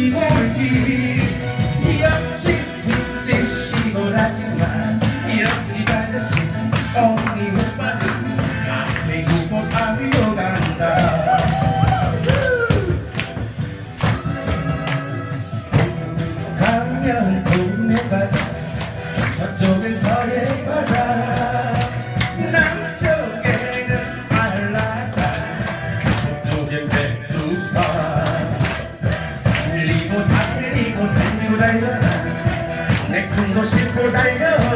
시골 TV Dua.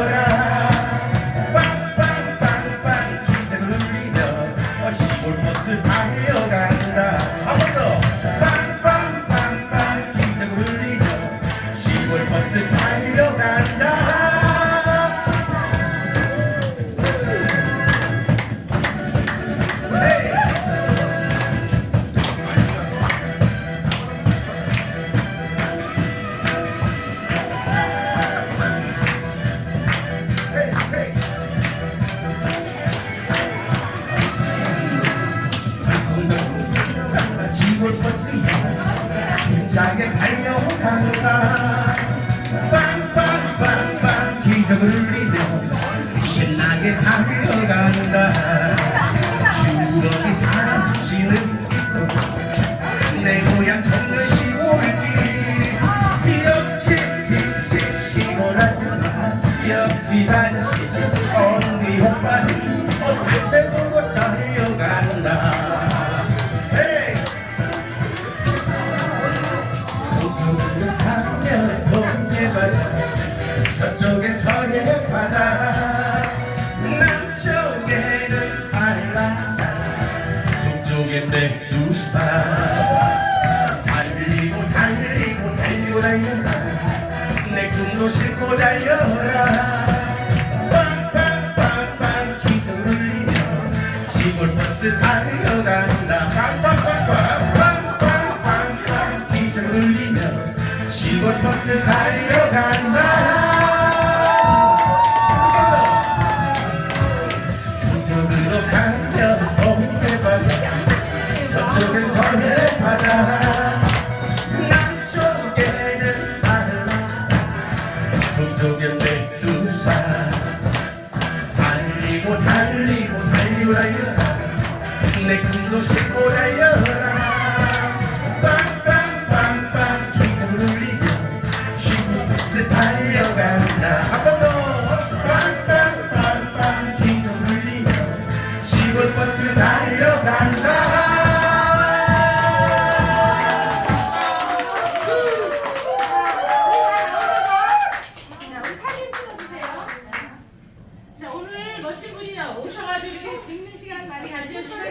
빵빵빵빵 지성을 울리며 신나게 달려간다. 추억이 살아 숨쉬는 내 고향 정글 시골길 옆집 집시 시골 아줌마 옆집 아저씨 언니 오빠 아, 달리고 달리고 달리고 달린다. 내 꿈도 싣고 달려라. 빵빵빵빵 기울리며 시골 버스 달려간다. 빵빵빵빵 빵빵빵 기울리며 시골 버스 달려간다. 동쪽에 백두산 달리고 달리고 달려라 내 꿈도 싣고라여라 빵빵빵빵 춤을 울리며 신부스 달려간다. 한 번 더. 빵빵빵빵 기도 울리며 시골버스 달려간다. sabía. Yo, yo, yo,